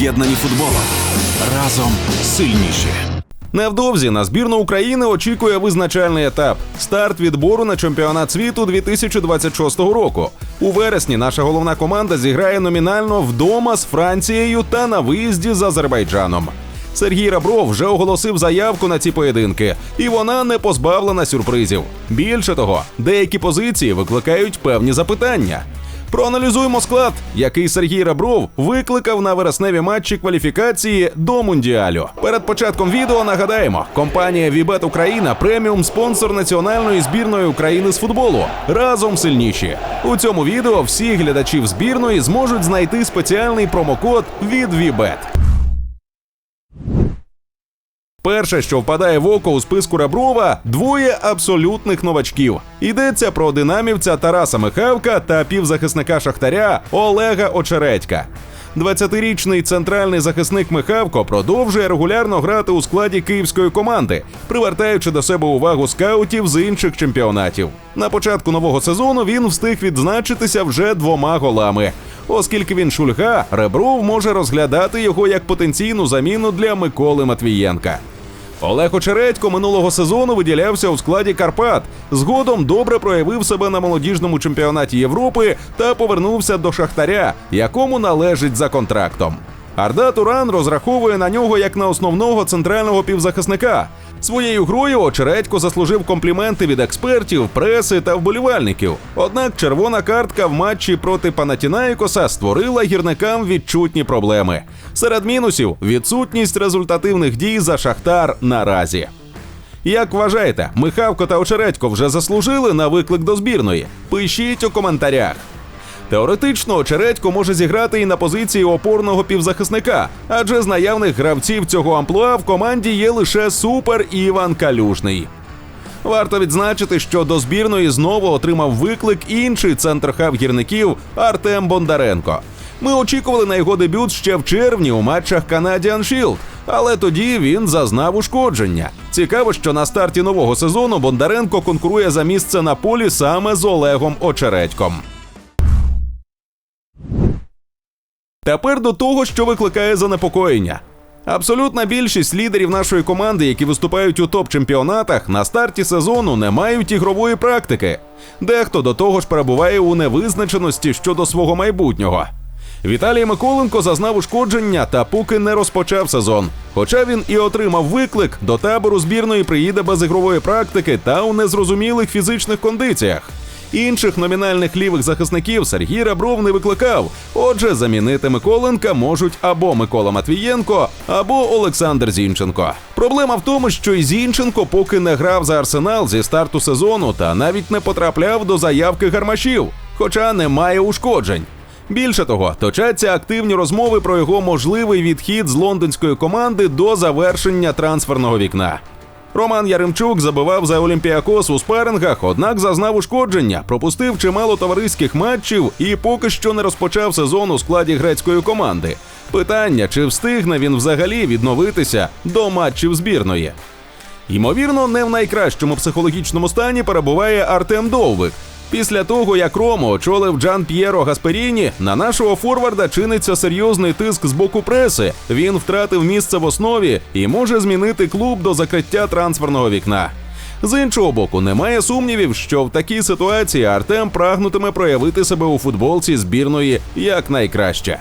об'єднані футболом. Разом сильніші. Невдовзі на збірну України очікує визначальний етап старт відбору на чемпіонат світу 2026 року. У вересні наша головна команда зіграє номінально вдома з Францією та на виїзді з Азербайджаном. Сергій Рабров вже оголосив заявку на ці поєдинки, і вона не позбавлена сюрпризів. Більше того, деякі позиції викликають певні запитання. Проаналізуємо склад, який Сергій Рабров викликав на вересневі матчі кваліфікації до мундіалю. Перед початком відео нагадаємо, компанія Вібет Україна преміум спонсор національної збірної України з футболу. Разом сильніші. У цьому відео всі глядачів збірної зможуть знайти спеціальний промокод від Вібет. Перше, що впадає в око у списку Раброва, двоє абсолютних новачків. Йдеться про динамівця Тараса Михавка та півзахисника Шахтаря Олега Очередька. 20-річний центральний захисник Михавко продовжує регулярно грати у складі київської команди, привертаючи до себе увагу скаутів з інших чемпіонатів. На початку нового сезону він встиг відзначитися вже двома голами. Оскільки він шульга, Ребров може розглядати його як потенційну заміну для Миколи Матвієнка. Олег Очередько минулого сезону виділявся у складі Карпат. Згодом добре проявив себе на молодіжному чемпіонаті Європи та повернувся до Шахтаря, якому належить за контрактом. Арда Туран розраховує на нього як на основного центрального півзахисника. Своєю грою Очередько заслужив компліменти від експертів, преси та вболівальників. Однак червона картка в матчі проти Панатінаїкоса створила гірникам відчутні проблеми. Серед мінусів відсутність результативних дій за Шахтар наразі. Як вважаєте, Михавко та Очередько вже заслужили на виклик до збірної? Пишіть у коментарях. Теоретично Очередько може зіграти і на позиції опорного півзахисника, адже з наявних гравців цього амплуа в команді є лише супер Іван Калюжний. Варто відзначити, що до збірної знову отримав виклик інший центрхав гірників Артем Бондаренко. Ми очікували на його дебют ще в червні у матчах Canadian Shield, але тоді він зазнав ушкодження. Цікаво, що на старті нового сезону Бондаренко конкурує за місце на полі саме з Олегом Очередьком. Тепер до того, що викликає занепокоєння. Абсолютна більшість лідерів нашої команди, які виступають у топ-чемпіонатах, на старті сезону не мають ігрової практики. Дехто до того ж перебуває у невизначеності щодо свого майбутнього. Віталій Миколенко зазнав ушкодження та поки не розпочав сезон. Хоча він і отримав виклик, до табору збірної приїде без ігрової практики та у незрозумілих фізичних кондиціях. Інших номінальних лівих захисників Сергій Рабров не викликав. Отже, замінити Миколенка можуть або Микола Матвієнко, або Олександр Зінченко. Проблема в тому, що і Зінченко поки не грав за арсенал зі старту сезону та навіть не потрапляв до заявки гармашів, хоча не має ушкоджень. Більше того, точаться активні розмови про його можливий відхід з лондонської команди до завершення трансферного вікна. Роман Яремчук забивав за Олімпіакос у спарингах, однак зазнав ушкодження, пропустив чимало товариських матчів і поки що не розпочав сезон у складі грецької команди. Питання, чи встигне він взагалі відновитися до матчів збірної. Ймовірно, не в найкращому психологічному стані перебуває Артем Довбик. Після того, як Рому очолив Джан П'єро Гасперіні, на нашого форварда чиниться серйозний тиск з боку преси. Він втратив місце в основі і може змінити клуб до закриття трансферного вікна. З іншого боку, немає сумнівів, що в такій ситуації Артем прагнутиме проявити себе у футболці збірної якнайкраще.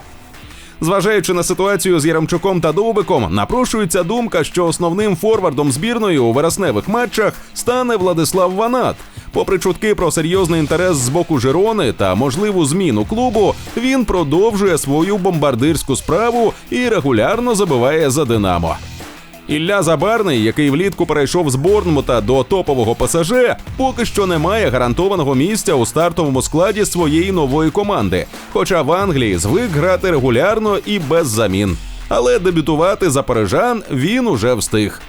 Зважаючи на ситуацію з Яремчуком та Довбиком, напрошується думка, що основним форвардом збірної у вересневих матчах стане Владислав Ванат. Попри чутки про серйозний інтерес з боку Жерони та можливу зміну клубу, він продовжує свою бомбардирську справу і регулярно забиває за Динамо. Ілля Забарний, який влітку перейшов з Борнмута до топового ПСЖ, поки що не має гарантованого місця у стартовому складі своєї нової команди. Хоча в Англії звик грати регулярно і без замін. Але дебютувати за парижан він уже встиг.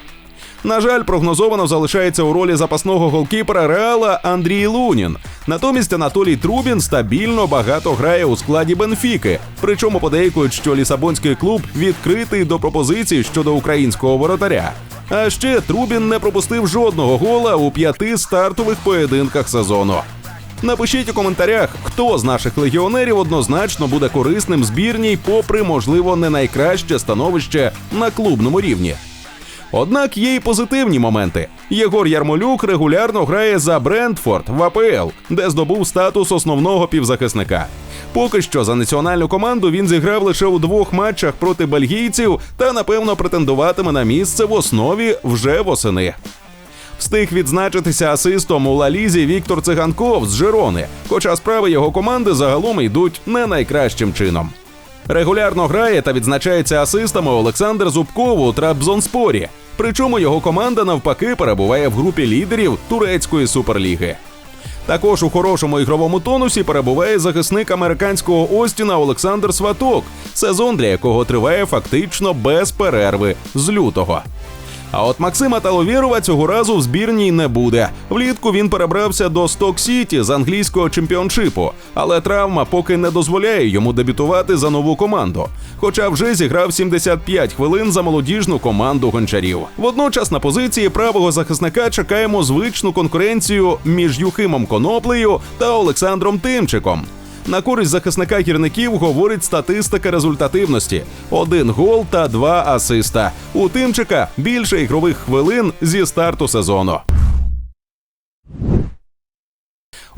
На жаль, прогнозовано залишається у ролі запасного голкіпера Реала Андрій Лунін. Натомість Анатолій Трубін стабільно багато грає у складі Бенфіки. Причому подейкують, що лісабонський клуб відкритий до пропозицій щодо українського воротаря. А ще Трубін не пропустив жодного гола у п'яти стартових поєдинках сезону. Напишіть у коментарях, хто з наших легіонерів однозначно буде корисним збірній, попри можливо не найкраще становище на клубному рівні. Однак є і позитивні моменти. Єгор Ярмолюк регулярно грає за Брентфорд в АПЛ, де здобув статус основного півзахисника. Поки що за національну команду він зіграв лише у двох матчах проти бельгійців та напевно претендуватиме на місце в основі вже восени. Встиг відзначитися асистом у Лалізі Віктор Циганков з Жирони, хоча справи його команди загалом йдуть не найкращим чином. Регулярно грає та відзначається асистами Олександр Зубков у Трабзонспорі. Причому його команда навпаки перебуває в групі лідерів турецької суперліги. Також у хорошому ігровому тонусі перебуває захисник американського Остіна Олександр Сваток, сезон для якого триває фактично без перерви з лютого. А от Максима Таловєрова цього разу в збірній не буде. Влітку він перебрався до Сток Сіті з англійського чемпіоншипу, але травма поки не дозволяє йому дебютувати за нову команду. Хоча вже зіграв 75 хвилин за молодіжну команду гончарів. Водночас на позиції правого захисника чекаємо звичну конкуренцію між Юхимом Коноплею та Олександром Тимчиком. На користь захисника гірників говорить статистика результативності: один гол та два асиста. У Тимчика більше ігрових хвилин зі старту сезону.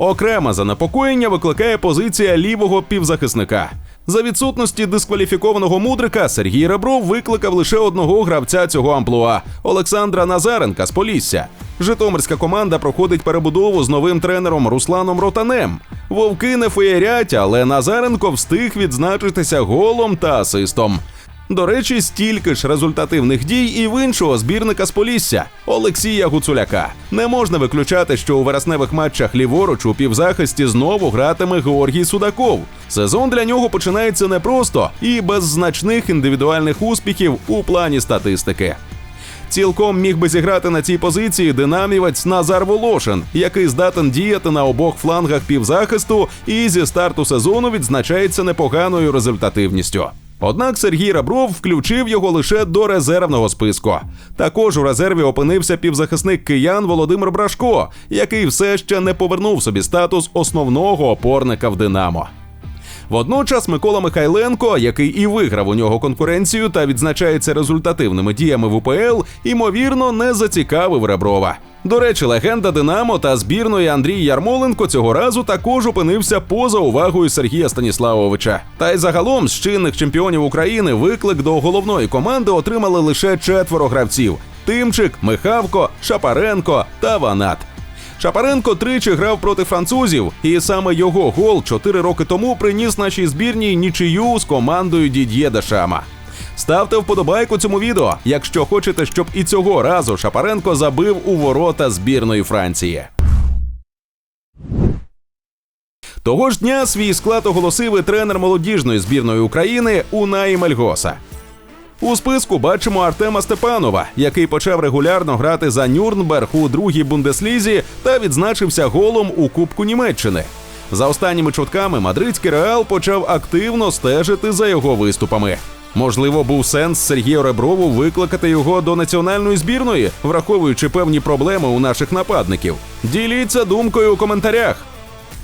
Окреме занепокоєння викликає позиція лівого півзахисника. За відсутності дискваліфікованого мудрика Сергій Ребров викликав лише одного гравця цього амплуа Олександра Назаренка з Полісся. Житомирська команда проходить перебудову з новим тренером Русланом Ротанем. Вовки не феєрять, але Назаренко встиг відзначитися голом та асистом. До речі, стільки ж результативних дій і в іншого збірника з Полісся Олексія Гуцуляка. Не можна виключати, що у вересневих матчах ліворуч у півзахисті знову гратиме Георгій Судаков. Сезон для нього починається непросто і без значних індивідуальних успіхів у плані статистики. Цілком міг би зіграти на цій позиції динамівець Назар Волошин, який здатен діяти на обох флангах півзахисту і зі старту сезону відзначається непоганою результативністю. Однак Сергій Рабров включив його лише до резервного списку. Також у резерві опинився півзахисник киян Володимир Брашко, який все ще не повернув собі статус основного опорника в Динамо. Водночас Микола Михайленко, який і виграв у нього конкуренцію та відзначається результативними діями в УПЛ, ймовірно, не зацікавив Реброва. До речі, легенда Динамо та збірної Андрій Ярмоленко цього разу також опинився поза увагою Сергія Станіславовича. Та й загалом з чинних чемпіонів України виклик до головної команди отримали лише четверо гравців: Тимчик, Михавко, Шапаренко та Ванат. Шапаренко тричі грав проти французів, і саме його гол чотири роки тому приніс нашій збірній нічию з командою Дід'є Дешама. Ставте вподобайку цьому відео, якщо хочете, щоб і цього разу Шапаренко забив у ворота збірної Франції. Того ж дня свій склад оголосив і тренер молодіжної збірної України Унаї Мельгоса. У списку бачимо Артема Степанова, який почав регулярно грати за Нюрнберг у другій бундеслізі та відзначився голом у Кубку Німеччини. За останніми чутками мадридський реал почав активно стежити за його виступами. Можливо, був сенс Сергію Реброву викликати його до національної збірної, враховуючи певні проблеми у наших нападників. Діліться думкою у коментарях.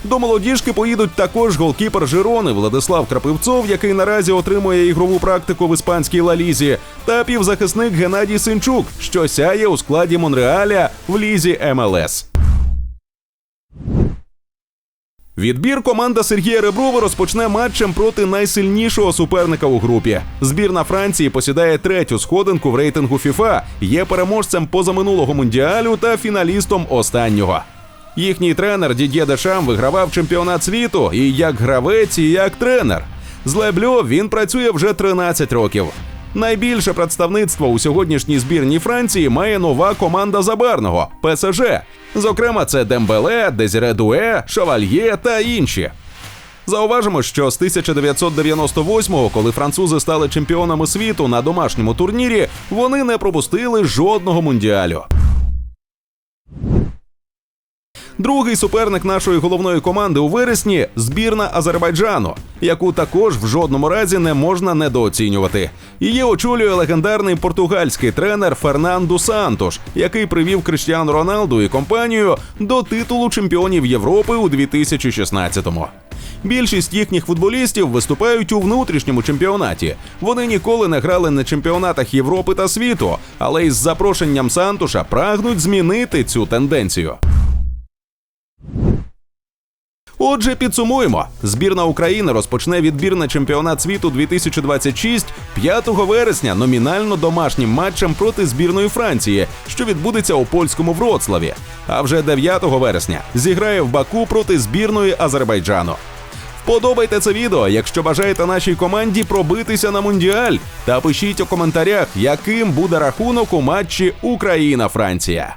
До молодіжки поїдуть також голкіпер Жирони Владислав Крапивцов, який наразі отримує ігрову практику в іспанській лалізі, та півзахисник Геннадій Синчук, що сяє у складі Монреаля в лізі МЛС. Відбір команда Сергія Реброва розпочне матчем проти найсильнішого суперника у групі. Збірна Франції посідає третю сходинку в рейтингу ФІФА, є переможцем позаминулого мундіалю та фіналістом останнього. Їхній тренер Дід'є Дешам вигравав чемпіонат світу і як гравець, і як тренер. З Лебльо він працює вже 13 років. Найбільше представництво у сьогоднішній збірній Франції має нова команда Забарного ПСЖ. Зокрема, це Дембеле, Дезіре Дуе, Шавальє та інші. Зауважимо, що з 1998-го, коли французи стали чемпіонами світу на домашньому турнірі, вони не пропустили жодного мундіалю. Другий суперник нашої головної команди у вересні збірна Азербайджану, яку також в жодному разі не можна недооцінювати. Її очолює легендарний португальський тренер Фернанду Сантош, який привів Криштіану Роналду і компанію до титулу чемпіонів Європи у 2016-му. Більшість їхніх футболістів виступають у внутрішньому чемпіонаті. Вони ніколи не грали на чемпіонатах Європи та світу, але із запрошенням Сантуша прагнуть змінити цю тенденцію. Отже, підсумуємо: збірна України розпочне відбір на чемпіонат світу 2026 5 вересня номінально домашнім матчем проти збірної Франції, що відбудеться у польському Вроцлаві. А вже 9 вересня зіграє в Баку проти збірної Азербайджану. Вподобайте це відео, якщо бажаєте нашій команді пробитися на мундіаль, та пишіть у коментарях, яким буде рахунок у матчі Україна-Франція.